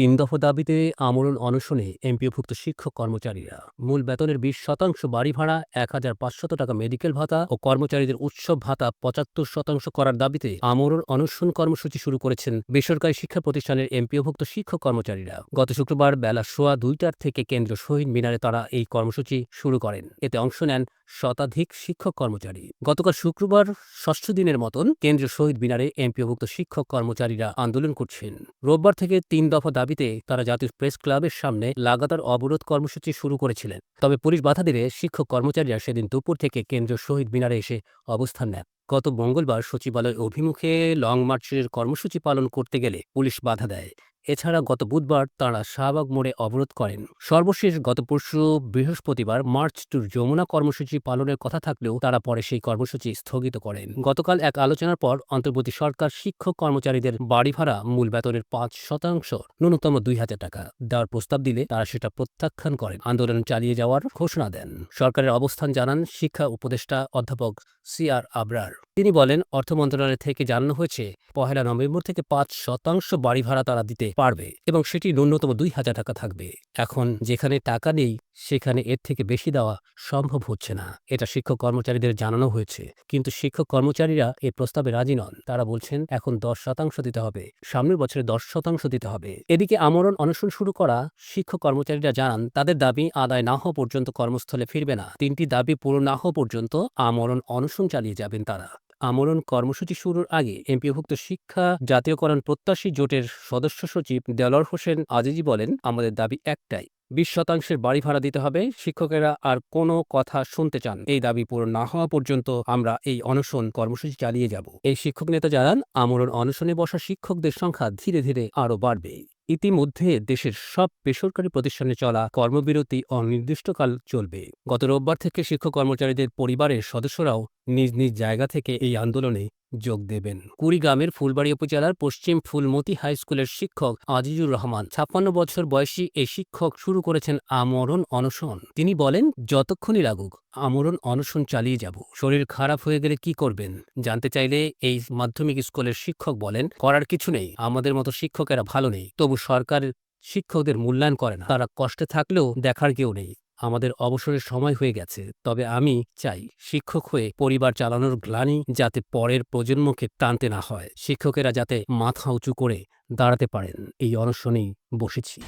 তিন দফা দাবিতে আমরণ অনশনে এমপিওভুক্ত শিক্ষক কর্মচারীরা। মূল বেতনের বিশ শতাংশ বাড়ি ভাড়া, এক হাজার পাঁচশত টাকা মেডিকেল ভাতা ও কর্মচারীদের উৎসব ভাতা পঁচাত্তর শতাংশ করার দাবিতে আমরণ অনশন কর্মসূচি শুরু করেছেন বেসরকারি শিক্ষা প্রতিষ্ঠানের এমপিওভুক্ত শিক্ষক কর্মচারীরা। গত শুক্রবার বেলা সোয়া দুইটার থেকে কেন্দ্র শহীদ মিনারে তারা এই কর্মসূচি শুরু করেন। এতে অংশ নেন শতাধিক শিক্ষক কর্মচারী। গতকাল শুক্রবার ষষ্ঠ দিনের মতন কেন্দ্রীয় শহীদ মিনারে এমপিওভুক্ত শিক্ষক কর্মচারীরা আন্দোলন করছেন। রোববার থেকে তিন দফা দাবিতে তারা জাতীয় প্রেস ক্লাবের সামনে লাগাতার অবরোধ কর্মসূচি শুরু করেছিলেন। তবে পুলিশ বাধা দিলে শিক্ষক কর্মচারীরা সেদিন দুপুর থেকে কেন্দ্রীয় শহীদ মিনারে এসে অবস্থান নেন। গত মঙ্গলবার সচিবালয় অভিমুখে লং মার্চের কর্মসূচি পালন করতে গেলে পুলিশ বাধা দেয়। এছাড়া গত বুধবার তাঁরা শাহবাগ মোড়ে অবরোধ করেন। সর্বশেষ গত পরশু বৃহস্পতিবার মার্চ টুর যমুনা কর্মসূচি পালনের কথা থাকলেও তারা পরে সেই কর্মসূচি স্থগিত করেন। গতকাল এক আলোচনার পর অন্তর্বর্তী সরকার শিক্ষক কর্মচারীদের বাড়ি ভাড়া মূল বেতনের পাঁচ শতাংশ, ন্যূনতম দুই হাজার টাকা দেওয়ার প্রস্তাব দিলে তারা সেটা প্রত্যাখ্যান করেন। আন্দোলন চালিয়ে যাওয়ার ঘোষণা দেন। সরকারের অবস্থান জানান শিক্ষা উপদেষ্টা অধ্যাপক সি আর আবরার। তিনি বলেন, অর্থ মন্ত্রণালয় থেকে জানানো হয়েছে, পহেলা নভেম্বর থেকে পাঁচ শতাংশ বাড়ি ভাড়া তারা দিতে পারবে এবং সেটি ন্যূনতম দুই হাজার টাকা থাকবে। এখন যেখানে টাকা নেই, সেখানে এর থেকে বেশি দেওয়া সম্ভব হচ্ছে না। এটা শিক্ষক কর্মচারীদের জানানো হয়েছে। কিন্তু শিক্ষক কর্মচারীরা এই প্রস্তাবে রাজি নন। তারা বলছেন, এখন দশ শতাংশ দিতে হবে, সামনের বছরে দশ শতাংশ দিতে হবে। এদিকে আমরণ অনশন শুরু করা শিক্ষক কর্মচারীরা জানান, তাদের দাবি আদায় না হওয়া পর্যন্ত কর্মস্থলে ফিরবে না। তিনটি দাবি পূরণ না হওয়া পর্যন্ত আমরণ অনশন চালিয়ে যাবেন তারা। আমরণ কর্মসূচি শুরুর আগে এমপিভুক্ত শিক্ষা জাতীয়করণ প্রত্যাশী জোটের সদস্য সচিব দেলোয়ার হোসেন আজিজি বলেন, আমাদের দাবি একটাই, বিশ শতাংশের বাড়ি ভাড়া দিতে হবে, শিক্ষকেরা আর কোনো কথা শুনতে চান। এই দাবি পূরণ না হওয়া পর্যন্ত আমরা এই অনশন কর্মসূচি চালিয়ে যাব। এই শিক্ষক নেতা জানান আমরণ অনশনে বসা শিক্ষকদের সংখ্যা ধীরে ধীরে আরও বাড়বে। ইতিমধ্যে দেশের সব বেসরকারি প্রতিষ্ঠানে চলা কর্মবিরতি অনির্দিষ্টকাল চলবে। গত রোববার থেকে শিক্ষক কর্মচারীদের পরিবারের সদস্যরাও নিজ নিজ জায়গা থেকে এই আন্দোলনে যোগ দেবেন। কুড়িগ্রামের ফুলবাড়ি উপজেলার পশ্চিম ফুলমতি হাই স্কুলের শিক্ষক আজিজুর রহমান ছাপ্পান্ন বছর বয়সী এই শিক্ষক শুরু করেছেন আমরণ অনশন। তিনি বলেন, যতক্ষণই লাগুক, আমরণ অনশন চালিয়ে যাব। শরীর খারাপ হয়ে গেলে কি করবেন? জানতে চাইলে এই মাধ্যমিক স্কুলের শিক্ষক বলেন, করার কিছু নেই। আমাদের মতো শিক্ষকেরা ভালো নেই। তবু সরকার শিক্ষকদের মূল্যায়ন করে না। তারা কষ্টে থাকলেও দেখার কেউ নেই। আমাদের অবসরের সময় হয়ে গেছে, তবে আমি চাই শিক্ষক হয়ে পরিবার চালানোর গ্লানি যাতে পরের প্রজন্মকে টানতে না হয়, শিক্ষকেরা যাতে মাথা উঁচু করে দাঁড়াতে পারেন, এই অনশনেই বসেছি।